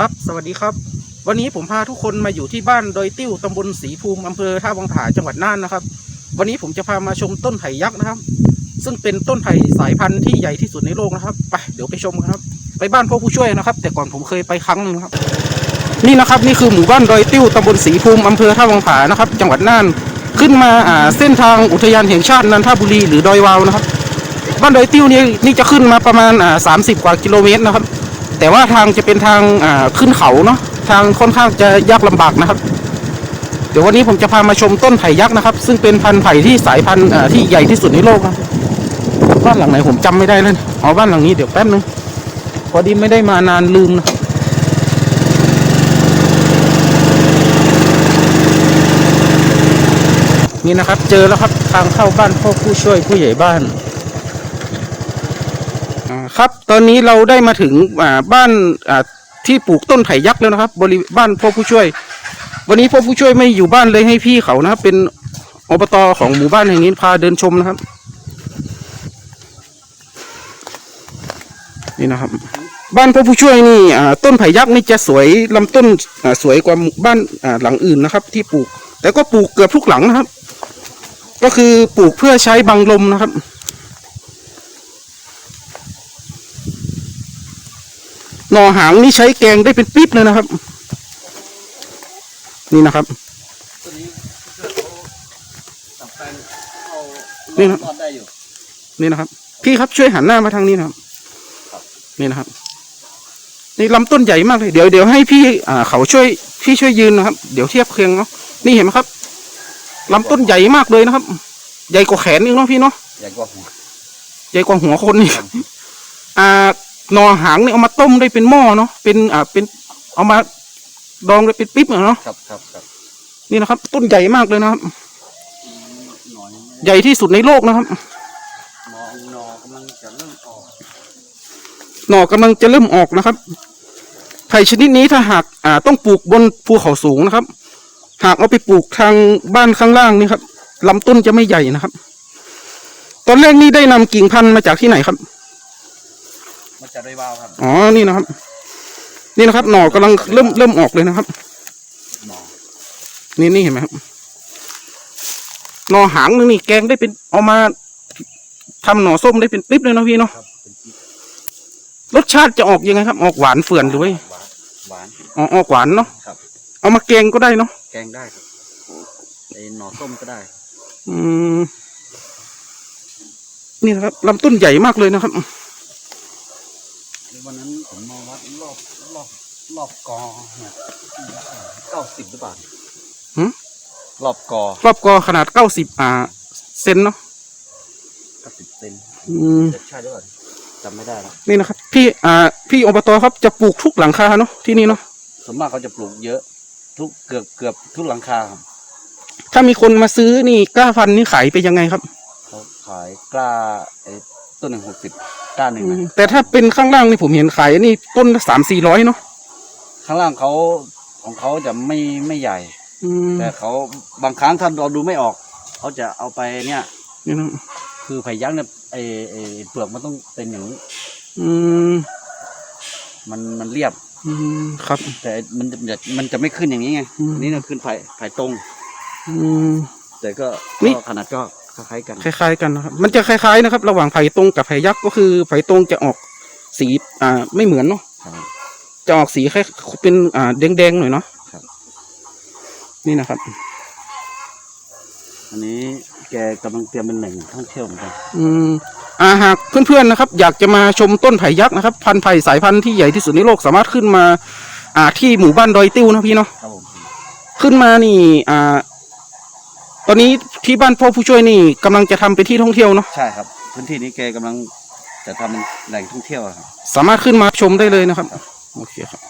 ครับ สวัสดีครับ วันนี้ผมพาทุกคนมาอยู่ที่บ้านดอยติ้วตำบลศรีภูมิอำเภอท่าวังผาจังหวัดน่านนะครับ วันนี้ผมจะพามาชมต้นไผ่ยักษ์นะครับ ซึ่งเป็นต้นไผ่สายพันธุ์ที่ใหญ่ที่สุดในโลกนะครับไปเดี๋ยวไปชมกันครับ ไปบ้านพ่อผู้ช่วยนะครับ แต่ก่อนผมเคยไปครั้งหนึ่งครับ นี่นะครับนี่คือหมู่บ้านดอยติ้วตำบลศรีภูมิอำเภอท่าวังผานะครับ จังหวัดน่านขึ้นมาอ่าเส้นทางอุทยานแห่งชาตินันทบุรีหรือดอยวาวนะครับ บ้านดอยติ้วนี่นี่จะขึ้นมาประมาณอ่าสามสิบกว่ากิโลเมตรนะครับ แต่ว่าทางจะเป็นทางขึ้นเขาเนาะทางค่อนข้างจะยากลำบากนะครับ เดี๋ยววันนี้ผมจะพามาชมต้นไผ่ยักษ์นะครับ ซึ่งเป็นพันธุ์ไผ่ที่สายพันธุ์ที่ใหญ่ที่สุดในโลกครับบ้านหลังไหนผมจำไม่ได้แล้วเนี่ยอ๋อบ้านหลังนี้เดี๋ยวแป๊บนึงพอดีไม่ได้มานานลืมนะนี่นะครับ เจอแล้วครับทางเข้าบ้านพ่อผู้ช่วยผู้ใหญ่บ้าน ครับ ตอนนี้เราได้มาถึงบ้านที่ปลูกต้นไผ่ยักษ์แล้วนะครับ บริบ้านพ่อผู้ช่วย วันนี้พ่อผู้ช่วยไม่อยู่บ้านเลยให้พี่เขานะครับ เป็นอบตของหมู่บ้านแห่งนี้พาเดินชมนะครับ นี่นะครับ บ้านพ่อผู้ช่วยนี่ต้นไผ่ยักษ์นี่จะสวยลำต้นสวยกว่าบ้านหลังอื่นนะครับ ที่ปลูก แต่ก็ปลูกเกือบทุกหลังนะครับ ก็คือปลูกเพื่อใช้บังลมนะครับ หน่อหางนี่ใช้แกงได้เป็นปิ๊บเลยนะครับ นี่นะครับตัวนี้เพื่อนเขาสั่งแปลงเอานี่นะรอดได้อยู่นี่นะครับ พี่ครับช่วยหันหน้ามาทางนี้นะครับ นี่นะครับ นี่ลำต้นใหญ่มากเลย เดี๋ยวเดี๋ยวให้พี่อ่าเขาช่วยพี่ช่วยยืนนะครับ เดี๋ยวเทียบเคียงเนาะนี่เห็นไหมครับลำต้นใหญ่มากเลยนะครับ ใหญ่กว่าแขนอีกเนาะพี่เนาะใหญ่กว่าหัวใหญ่กว่าหัวคนนี่อ่า หน่อหางเนี่ยเอามาต้มได้เป็นหม้อเนาะเป็นอ่าเป็นเอามาดองได้เป็นปิ๊บอะเนาะครับครับครับนี่นะครับ ต้นใหญ่มากเลยนะครับหน่อยยังไม่ใหญ่ที่สุดในโลกนะครับนอนนอกำลังจะเริ่มออกหน่อกำลังจะเริ่มออกนะครับไผ่ชนิดนี้ถ้าหากอ่าต้องปลูกบนภูเขาสูงนะครับ หากเอาไปปลูกทางบ้านข้างล่างนี่ครับลำต้นจะไม่ใหญ่นะครับ ตอนแรกนี่ได้นำกิ่งพันธุ์มาจากที่ไหนครับ มันจะได้วาวครับอ๋อนี่นะครับ นี่นะครับ หน่อกำลังเริ่มเริ่มออกเลยนะครับ หนอนี่นี่เห็นไหมครับหน่อหางนึงนี่แกงได้เป็นเอามาทำหน่อส้มได้เป็นปิ๊บเลยเนาะพี่เนาะครับเป็นจิ๊บรสชาติจะออกยังไงครับ ออกหวานเฟื่อนหรือว่าหวานหวานอ๋อออกหวานเนาะครับ เอามาแกงก็ได้เนาะแกงได้ครับไอ้หน่อส้มก็ได้ อืมนี่นะครับลำต้นใหญ่มากเลยนะครับ วันนั้นผมมาวัดรอบรอบรอบกอเนี่ยเก้าสิบหรือเปล่าหืมรอบกอรอบกอขนาดเก้าสิบอ่าเซนเนาะเก้าสิบเซนอืมจะใช่หรือเปล่าจำไม่ได้แล้วนี่นะครับ พี่อ่าพี่อบตครับจะปลูกทุกหลังคาเนาะที่นี่เนาะส่วนมากเขาจะปลูกเยอะ ทุกเกือบเกือบทุกหลังคาครับถ้ามีคนมาซื้อนี่กล้าพันธุ์นี่ขายไปยังไงครับ เขาขายกล้าไอ้ ต้นหนึ่งหกสิบกล้าหนึ่งอืนะมแต่ถ้าเป็นข้างล่างนี่ผมเห็นขายนี่ต้นสามสี่ร้อยเนาะข้างล่างเขาของเขาจะไม่ไม่ใหญ่ อืมแต่เขาบางครั้งถ้าเราดูไม่ออก เขาจะเอาไปเนี่ย นี่นะคือไผ่ยักษ์เนี่ยไอไอเปลือกมันต้องเป็นอย่างนี้อืมมันมันเรียบ อืมครับ แต่มันจะมันจะไม่ขึ้นอย่างนี้ไงอืมนี่นะขึ้นไผ่ไผ่ตรง อืม แต่ก็นี่ ก็ขนาดก็ค ล้ายๆกัน คล้ายๆกันนะครับ มันจะคล้ายๆนะครับ ระหว่างไผ่ตรงกับไผ่ยักษ์ก็คือไผ่ตรงจะออกสีอ่าไม่เหมือนเนาะครับ จะออกสีคล้ายเป็นอ่าแดงๆหน่อยเนาะครับ นี่นะครับ อันนี้แกกำลังเตรียมเป็นแหล่งท่องเที่ยวเหมือนกันอืมอ่าหากเพื่อนๆนะครับ อยากจะมาชมต้นไผ่ยักษ์นะครับ พันธุ์ไผ่สายพันธุ์ที่ใหญ่ที่สุดในโลกสามารถขึ้นมา อ่าที่หมู่บ้านดอยติ้วนะพี่เนาะ ครับผม ขึ้นมานี่ อ่า ตอนนี้ที่บ้านพ่อผู้ช่วยนี่กำลังจะทำเป็นที่ท่องเที่ยวเนาะใช่ครับ พื้นที่นี้แกกำลังจะทำเป็นแหล่งท่องเที่ยวอะครับ สามารถขึ้นมาชมได้เลยนะครับ โอเคครับ